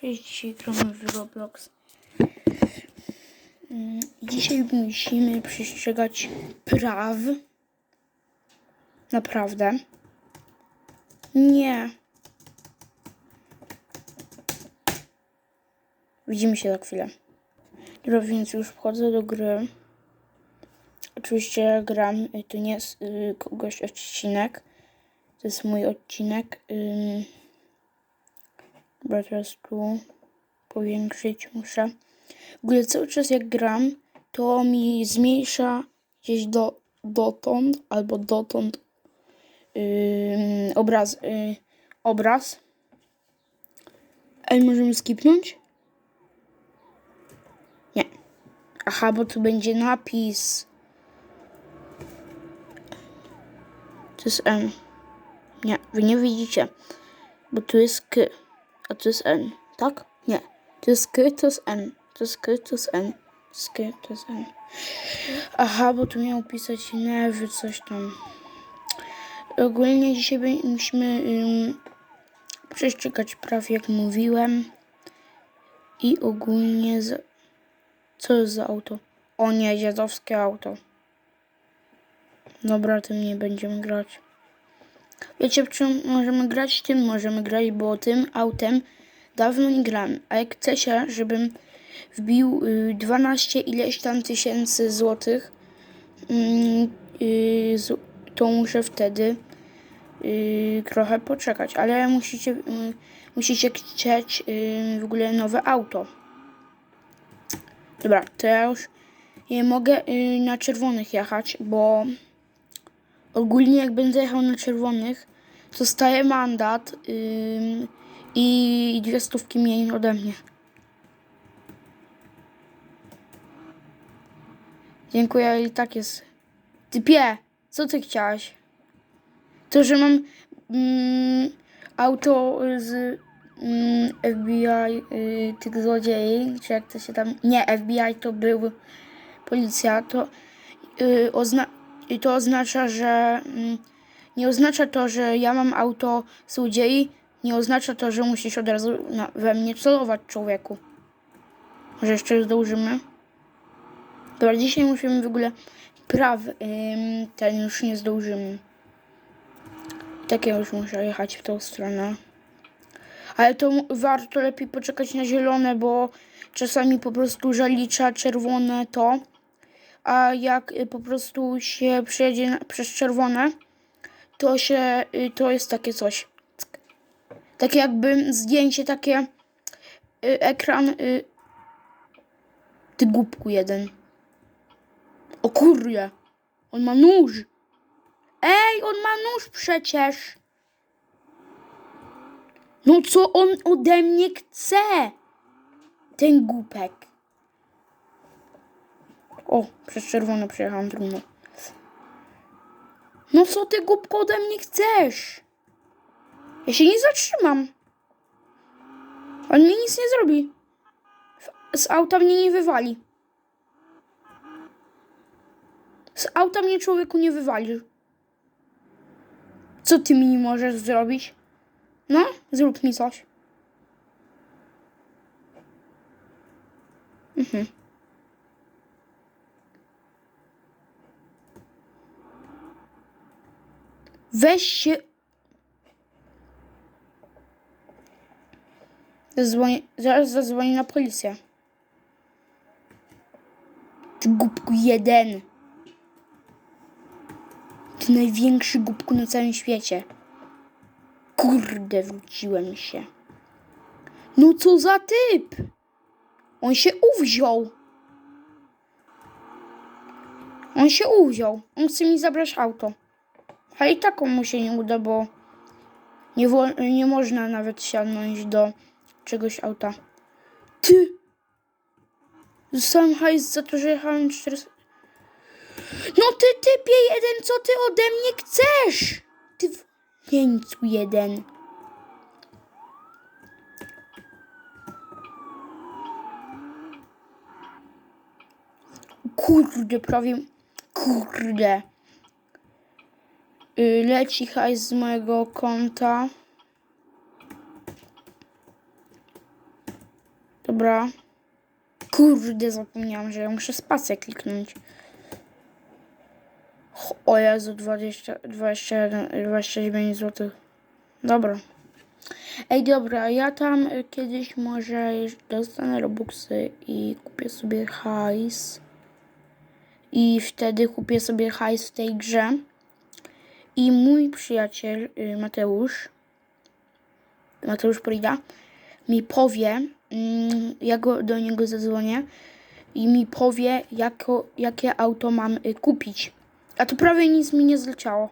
Cześć, dzisiaj gramy w Roblox. Mm, Dzisiaj musimy przestrzegać praw. Naprawdę. Nie. Widzimy się za chwilę. Dobra, więc już wchodzę do gry. Oczywiście gram, y, to nie jest y, kogoś odcinek. To jest mój odcinek. Ym, Dobra, teraz tu powiększyć muszę. W ogóle cały czas jak gram, to mi zmniejsza gdzieś do, dotąd albo dotąd ym, obraz, y, obraz. Ale możemy skipnąć? Nie. Aha, bo tu będzie napis. To jest N. Nie, wy nie widzicie. Bo tu jest K. A to jest N, tak? Nie. To jest K, to jest N. To jest K, to jest N. To jest K, to jest N. Aha, bo tu miał pisać nerwy, coś tam. Ogólnie dzisiaj musimy ym, przestrzegać praw, jak mówiłem. I ogólnie... Z... Co jest za auto? O nie, dziadowskie auto. Dobra, tym nie będziemy grać. Wiecie, czym możemy grać? Tym możemy grać, bo tym autem dawno nie grałem. A jak chce się, żebym wbił y, 12 ileś tam tysięcy złotych, mm, y, to muszę wtedy y, trochę poczekać. Ale musicie, y, musicie chcieć y, w ogóle nowe auto. Dobra, to ja już nie mogę y, na czerwonych jechać, bo ogólnie jak będę jechał na czerwonych, to staje mandat ym, i dwie stówki mniej ode mnie. Dziękuję, i tak jest. Typie, co ty chciałaś? To, że mam mm, auto z mm, FBI, y, tych złodziei, czy jak to się tam... Nie, FBI to był policja, to, y, ozna- i to oznacza, że... Mm, nie oznacza to, że ja mam auto złodziei, nie oznacza to, że musisz od razu na, we mnie celować, człowieku. Może jeszcze zdążymy? Dobra, dzisiaj musimy w ogóle praw, ym, ten już nie zdążymy. Tak ja już muszę jechać w tą stronę. Ale to warto lepiej poczekać na zielone, bo czasami po prostu zalicza czerwone to, a jak y, po prostu się przejedzie przez czerwone, to się, y, to jest takie coś. Takie jakby zdjęcie, takie y, ekran. Ty głupku jeden. O kurde, on ma nóż. Ej, on ma nóż przecież. No co on ode mnie chce? Ten głupek. O, przez czerwono przejechałam trudno. No co ty głupko ode mnie chcesz? Ja się nie zatrzymam. On mi nic nie zrobi. Z auta mnie nie wywali. Z auta mnie człowieku nie wywali. Co ty mi możesz zrobić? No, zrób mi coś. Mhm. Weź się. Zadzwonię, zaraz zadzwonię na policję. Ty głupku jeden. Ty największy głupku na całym świecie. Kurde, wróciłem się. No co za typ? On się uwziął. On się uwziął. On chce mi zabrać auto. Ale i tak mu się nie uda, bo nie, nie można nawet siadnąć do czegoś auta. Ty! Zostałem hajs za to, że jechałem 400... No ty typie jeden, co ty ode mnie chcesz? Ty w... Jeńcu jeden. Kurde, prawie... Kurde. Y, leci hajs z mojego konta. Dobra. Kurde, zapomniałam, że ja muszę spację kliknąć. O Jezu, 20, 21, 29 zł. Dobra. Ej, dobra, ja tam y, kiedyś może dostanę Robuxy i kupię sobie hajs. I wtedy kupię sobie hajs w tej grze. I mój przyjaciel y, Mateusz, Mateusz Prida, mi powie, mm, ja go, do niego zadzwonię i mi powie, jako, jakie auto mam y, kupić. A to prawie nic mi nie zleciało.